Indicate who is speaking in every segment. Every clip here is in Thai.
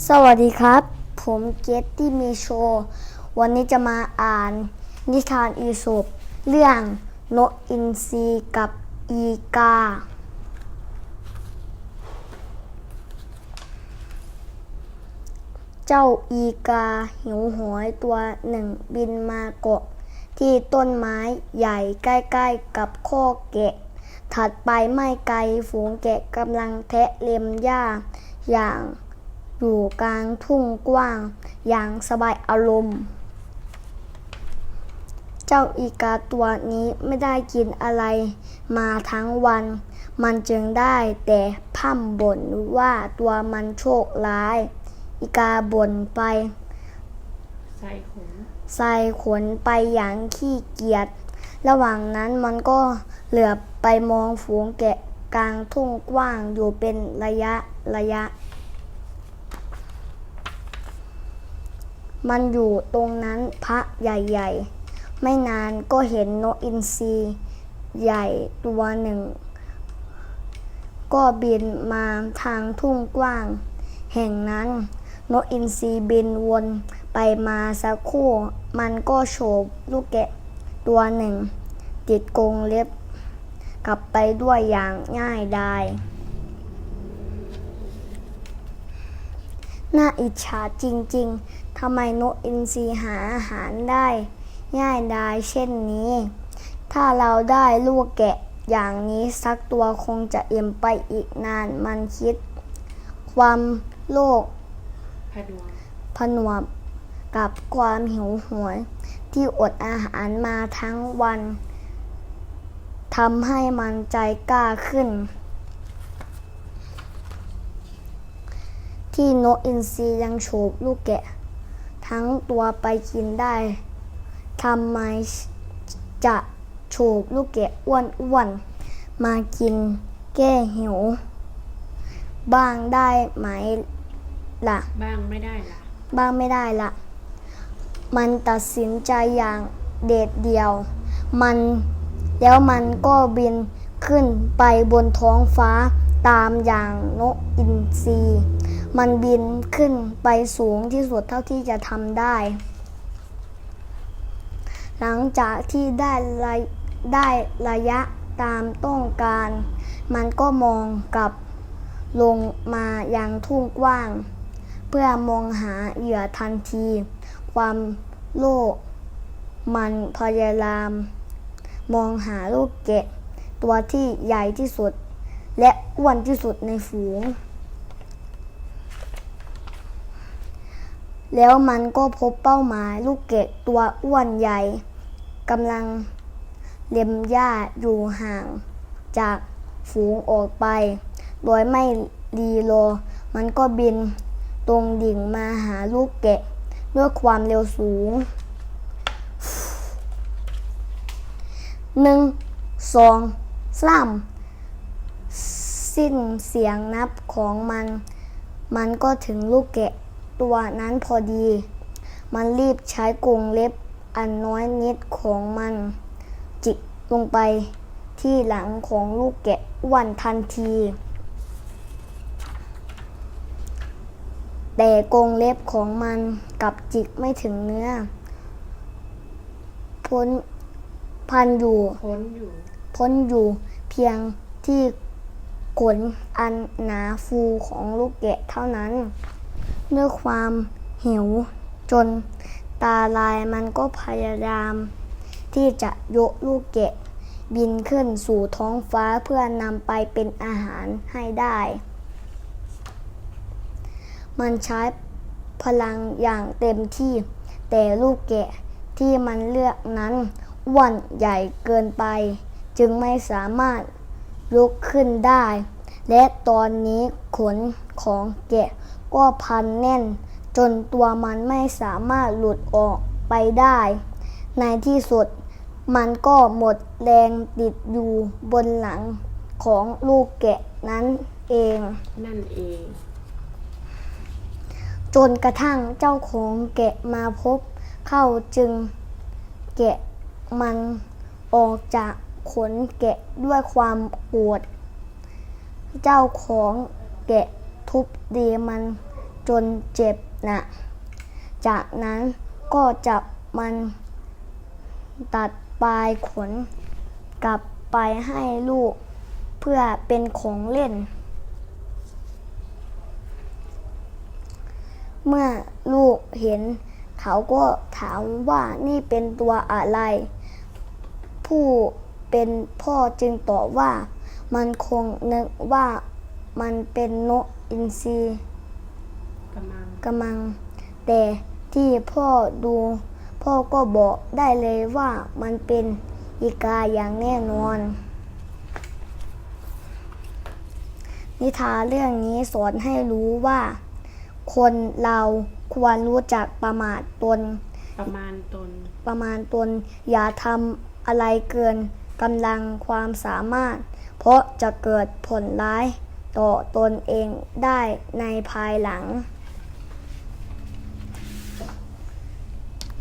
Speaker 1: สวัสดีครับ ผมเกตตี้มีโชว์วันนี้จะมาอ่านนิทานอีสปเรื่องนกอินทรีกับอีกา เจ้าอีกาหิวหวยตัวหนึ่งบินมาเกาะที่ต้นไม้ใหญ่ใกล้ๆกับข้อแกะ ถัดไปไม่ไกลฝูงแกะกำลังแทะเล็มหญ้าอย่าง อยู่กลางทุ่งกว้างอย่างสบายอารมณ์ เจ้าอีกาตัวนี้ไม่ได้กินอะไรมาทั้งวัน มันจึงได้แต่พ่ำบ่นว่าตัวมันโชคร้าย อีกาบ่นไป
Speaker 2: ใส่ขน
Speaker 1: ใส่ขนไปอย่างขี้เกียจ ระหว่างนั้นมันก็เหลือบไปมองฝูงแกะกลางทุ่งกว้างอยู่เป็นระยะระยะ มันอยู่ตรงนั้นพระใหญ่ๆ ไม่นานก็เห็นนกอินทรีใหญ่ตัวหนึ่ง ก็บินมาทางทุ่งกว้าง แห่งนั้น นกอินทรีบินวนไปมาสักครู่ มันก็โฉบลูกแกะตัวหนึ่ง ติดกรงเล็บ กลับไปด้วยอย่างง่ายดาย น่าอิจฉาจริงๆ ทำไมนกอินทรีหาอาหารได้ ง่ายดายเช่นนี้ ถ้าเราได้ลูกแกะอย่างนี้สักตัวคงจะเอ็มไปอีกนานมันคิด ความโลภผนวกกับความหิวโหวยที่อดอาหารมาทั้งวันทำให้มันใจกล้าขึ้น ที่นกอินทรียังโฉบลูกแกะ ทั้งตัวไปกินได้ทำไมจะโฉบลูกแกะอ้วนๆมากินแก้หิว บ้างได้ไหมล่ะ
Speaker 2: บ้างไม่ได้ล่ะ
Speaker 1: บ้างไม่ได้ละมันตัดสินใจอย่างเด็ดเดียว มันแล้วมันก็บินขึ้นไปบนท้องฟ้าตามอย่างนกอินทรี มันบินขึ้นไปสูงที่สุดเท่าที่จะทำได้ หลังจากที่ได้ระได้ระยะตามต้องการ มันก็มองกลับลงมายังทุ่งกว้าง เพื่อมองหาเหยื่อทันที ความโลภมันพยายาม มองหาลูกแกะ ตัวที่ใหญ่ที่สุด และอ้วนที่สุดในฝูง แล้วมันก็พบเป้าหมายลูกแกะตัวอ้วนใหญ่กำลังเล็มหญ้าอยู่ห่างจากฝูงออกไป โดยไม่รีโล มันก็บินตรงดิ่งมาหาลูกแกะด้วยความเร็วสูงหนึ่งสองสามสิ้นเสียงนับของมัน มันก็ถึงลูกแกะ ตัวนั้นพอดี มันรีบใช้กรงเล็บอันน้อยนิดของมัน จิกลงไปที่หลังของลูกแกะอ้วนทันที แต่กรงเล็บของมันกลับจิกไม่ถึงเนื้อ พ้นพันอยู่
Speaker 2: พ้นอยู่
Speaker 1: พ้นอยู่เพียงที่ขนอันหนาฟูของลูกแกะเท่านั้น ด้วยความหิว จนตาลายมันก็พยายาม ที่จะยกลูกแกะ บินขึ้นสู่ท้องฟ้าเพื่อนำไปเป็นอาหารให้ได้ มันใช้พลังอย่างเต็มที่ แต่ลูกแกะที่มันเลือกนั้นอ้วนใหญ่เกินไป จึงไม่สามารถยกขึ้นได้ และตอนนี้ขนของแกะ ก็พันแน่น จนตัวมันไม่สามารถหลุดออกไปได้ ในที่สุด มันก็หมดแรงติดอยู่บนหลังของลูกแกะนั้นเอง
Speaker 2: นั่นเอง
Speaker 1: จนกระทั่งเจ้าของแกะมาพบเข้าจึงแกะมันออกจากขนแกะด้วยความโกรธเจ้าของแกะ ทุบตีมันจนเจ็บหนะจากนั้นก็จับมันตัดปลายขน กลับไปให้ลูกเพื่อเป็นของเล่น เมื่อลูกเห็น เขาก็ถามว่านี่เป็นตัวอะไร ผู้เป็นพ่อจึงตอบว่ามันคงนึกว่า มันเป็นนกอินทรี
Speaker 2: กำลัง
Speaker 1: กำลัง แต่ที่พ่อดู พ่อก็บอกได้เลยว่ามันเป็นอีกาอย่างแน่นอน นิทานเรื่องนี้สอนให้รู้ว่า คนเราควรรู้จักประมาทตน
Speaker 2: ประมาณตน
Speaker 1: ประมาณตน อย่าทำอะไรเกินกำลังความสามารถ เพราะจะเกิดผลร้าย ต่อตนเองได้ในภายหลัง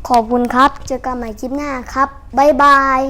Speaker 1: ขอบคุณครับ เจอกันใหม่คลิปหน้าครับ บ๊ายบาย